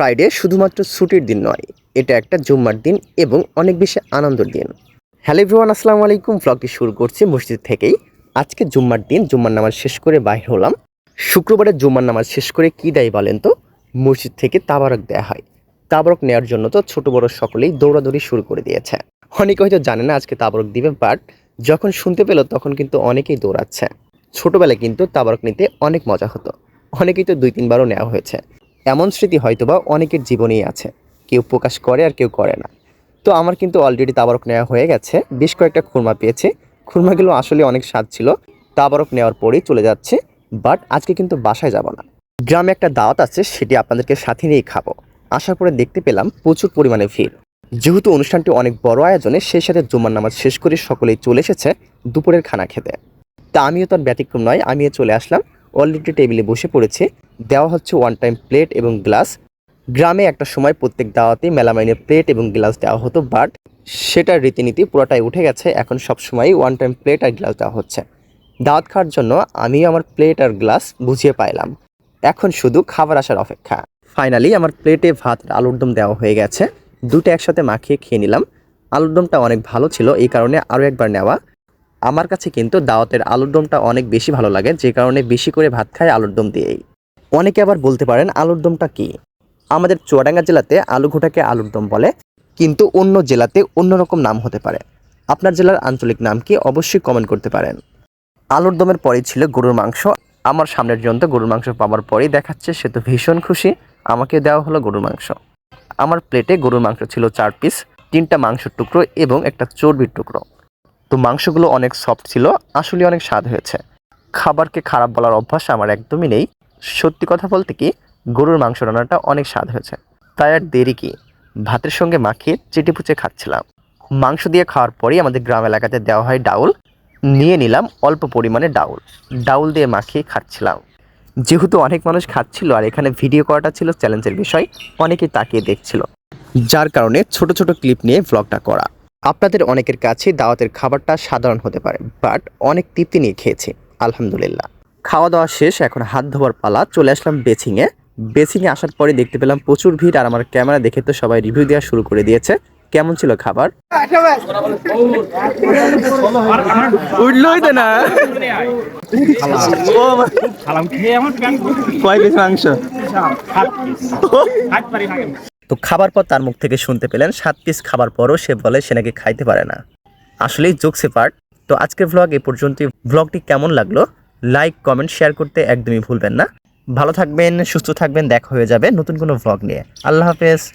Friday শুধুমাত্র ছুটির দিন নয়, এটা একটা জুম্মার দিন এবং অনেক বেশি আনন্দের দিন। হ্যালো এভরিওয়ান আসসালামু আলাইকুম। ব্লগটি শুরু করছি মসজিদ থেকেই। আজকে জুম্মার দিন, জুম্মার নামাজ শেষ করে বাইর হলাম। শুক্রবারে জুম্মার নামাজ শেষ করে কী দেয় বলেন তো? মসজিদ থেকে তাবারক দেয়া হয়। তাবারক নেওয়ার জন্য তো ছোট বড় সকলেই দৌড়াদৌড়ি শুরু করে দিয়েছে। অনেকে হয়তো জানে না আজকে তাবারক দিবে বাট যখন শুনতে পেল তখন কিন্তু অনেকেই দৌড়াচ্ছে। ছোটবেলায় কিন্তু তাবারক নিতে অনেক মজা হতো। অনেকেই তো দুই তিনবারও নেওয়া হয়েছে। এমন স্মৃতি হয়তোবা অনেকের জীবনেই আছে। কেউ প্রকাশ করে আর কেউ করে না। তো আমার কিন্তু অলরেডি তাবারক নেওয়া হয়ে গেছে। বেশ কয়েকটা খুরমা পেয়েছে। খুরমাগুলো আসলে অনেক স্বাদ ছিল। তাবারক নেওয়ার পরেই চলে যাচ্ছে। বাট আজকে কিন্তু বাসায় যাব না। গ্রামে একটা দাওয়াত আছে, সেটি আপনাদেরকে সাথে নিয়েই খাব। আসার পরে দেখতে পেলাম প্রচুর পরিমাণে ভিড়। যেহেতু অনুষ্ঠানটি অনেক বড় আয়োজনে, সেই সাথে জুমার নামাজ শেষ করে সকলেই চলে এসেছে দুপুরের খানা খেতে। তা আমিও তার ব্যতিক্রম নয়, আমিও চলে আসলাম। অলরেডি টেবিলে বসে পড়েছে। দেওয়া হচ্ছে ওয়ান টাইম প্লেট এবং গ্লাস গ্রামে একটা সময় প্রত্যেক দাওয়াতেই মেলামাইনে প্লেট এবং গ্লাস দেওয়া হতো বাট সেটার রীতিনীতি পুরোটাই উঠে গেছে। এখন সবসময়ই ওয়ান টাইম প্লেট আর গ্লাস দেওয়া হচ্ছে। দাওয়াত খাওয়ার জন্য আমি আমার প্লেট আর গ্লাস বুঝিয়ে পাইলাম। এখন শুধু খাবার আসার অপেক্ষা। ফাইনালি আমার প্লেটে ভাত আলুর দম দেওয়া হয়ে গেছে। দুটো একসাথে মাখিয়ে খেয়ে নিলাম। আলুর দমটা অনেক ভালো ছিল, এই কারণে আরও একবার নেওয়া। আমার কাছে কিন্তু দাওয়াতের আলুর দমটা অনেক বেশি ভালো লাগে, যে কারণে বেশি করে ভাত খাই আলুর দম দিয়েই। অনেকে আবার বলতে পারেন আলুর দমটা কি? আমাদের চুয়াডাঙ্গা জেলাতে আলু ঘোটাকে আলুর দম বলে, কিন্তু অন্য জেলাতে অন্যরকম নাম হতে পারে। আপনার জেলার আঞ্চলিক নাম কি অবশ্যই কমেন্ট করতে পারেন। আলুর দমের পরেই ছিল গরুর মাংস। আমার সামনের জন্য গরুর মাংস পাওয়ার পরেই দেখাচ্ছে, সে তো ভীষণ খুশি। আমাকে দেওয়া হলো গরুর মাংস। আমার প্লেটে গরুর মাংস ছিল চার পিস তিনটা মাংসের টুকরো এবং একটা চর্বির টুকরো। তো মাংসগুলো অনেক সফট ছিল আসলে অনেক স্বাদ হয়েছে। খাবারকে খারাপ বলার অভ্যাস আমার একদমই নেই। সত্যি কথা বলতে কি, গরুর মাংস রান্নাটা অনেক স্বাদ হয়েছে। তাই আর দেরি কি, ভাতের সঙ্গে মাখিয়ে চেটেপুচে খাচ্ছিলাম। মাংস দিয়ে খাওয়ার পরেই আমাদের গ্রাম এলাকাতে দেওয়া হয় ডাউল। নিয়ে নিলাম অল্প পরিমাণে ডাউল। ডাউল দিয়ে মাখিয়ে খাচ্ছিলাম। যেহেতু অনেক মানুষ খাচ্ছিল আর এখানে ভিডিও করাটা ছিল চ্যালেঞ্জের বিষয়, অনেকেই তাকিয়ে দেখছিল। যার কারণে ছোট ছোট ক্লিপ নিয়ে ভ্লগটা করা। আপনাদের অনেকের কাছে দাওয়াতের খাবারটা সাধারণ হতে পারে বাট অনেক তৃপ্তি নিয়ে খেয়েছি। আলহামদুলিল্লাহ। খাওয়া দাওয়া শেষ এখন হাত ধোয়ার পালা চলে আসলাম বেচিংয়ে। বেচিংয়ে আসার পরে দেখতে পেলাম প্রচুর ভিড় আর আমার ক্যামেরা দেখে তো সবাই রিভিউ দেওয়া শুরু করে দিয়েছে। কেমন ছিল খাবার? উঠলোই তো না। খালাম। খেয়ে আমার প্যান্ট কয় পিস মাংস? হাত পারি না কেন? তো খাবার পর তার মুখ থেকে শুনতে পেলেন সাত পিস খাবার পরও সে বলে সে নাকি খাইতে পারে না। আসলেই জোকসে পার্ট। তো আজকের ভ্লগ এ পর্যন্তই। ভ্লগটি কেমন লাগল? লাইক কমেন্ট শেয়ার করতে একদমই ভুলবেন না। ভালো থাকবেন, সুস্থ থাকবেন, দেখা হয়ে যাবে নতুন কোনো ভ্লগ নিয়ে। আল্লাহ হাফেজ।